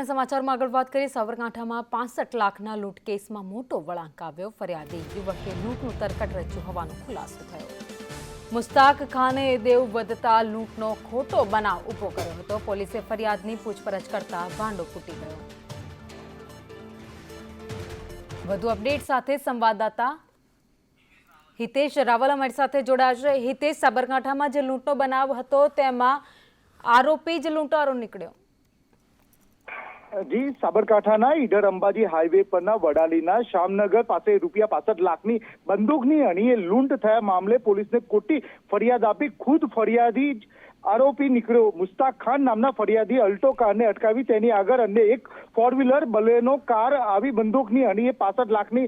અગત્યના સમાચારમાં આગળ વાત કરીએ સાબરકાંઠામાં પાસઠ લાખના લૂંટ કેસમાં મોટો વળાંક આવ્યો. ફરિયાદી યુવકે લૂંટનું તરકટ રચ્યું હોવાનો ખુલાસો થયો. મુસ્તાક ખાને દેવ વધતા લૂંટનો ખોટો બનાવ ઊભો કર્યો હતો. પોલીસે ફરિયાદની પૂછપરછ કરતા ભાંડો ફૂટી ગયો. વધુ અપડેટ સાથે સંવાદદાતા હિતેશ રાવલ અમારી સાથે જોડાયા છે. હિતેશ, સાબરકાંઠામાં જે લૂંટનો બનાવ હતો, તેમાં આરોપી જ લૂંટારો નીકળ્યો. જી, સાબરકાંઠાના ઈડર અંબાજી હાઈવે પરના વડાલીના શામનગર પાસે રૂપિયા પાસઠ લાખની બંદૂકની અણીએ લૂંટ થયા મામલે પોલીસને ખોટી ફરિયાદ આપી, ખુદ ફરિયાદી આરોપી નીકળ્યો. મુસ્તાક ખાન નામના ફરિયાદી અલ્ટો કારને અટકાવી તેની આગળ અન્ય એક ફોર વ્હીલર બલેનો કાર આવી બંદૂકની અણીએ પાસઠ લાખની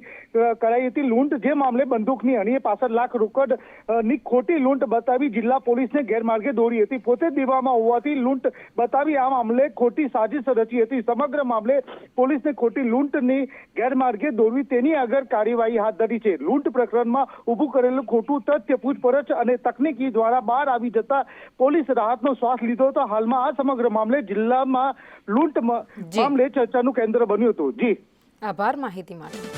કરાઈ હતી લૂંટ. જે મામલે બંદૂકની અણીએ પાસઠ લાખ રોકડની ખોટી લૂંટ બતાવી જિલ્લા પોલીસને ગેરમાર્ગે દોરી હતી. પોતે દીવામાં હોવાથી લૂંટ બતાવી આ મામલે ખોટી સાજિશ રચી હતી. સમગ્ર મામલે પોલીસને ખોટી લૂંટની ગેરમાર્ગે દોરવી તેની આગળ કાર્યવાહી હાથ ધરી છે. લૂંટ પ્રકરણમાં ઊભું કરેલું ખોટું તથ્ય પૂછપરછ અને તકનીકી દ્વારા બહાર આવી જતા પોલીસ રાહતનો શ્વાસ લીધો હતો. હાલમાં આ સમગ્ર મામલે જિલ્લામાં લૂંટ મામલે ચર્ચાનું કેન્દ્ર બન્યું હતું. જી. આભાર માહિતી માટે.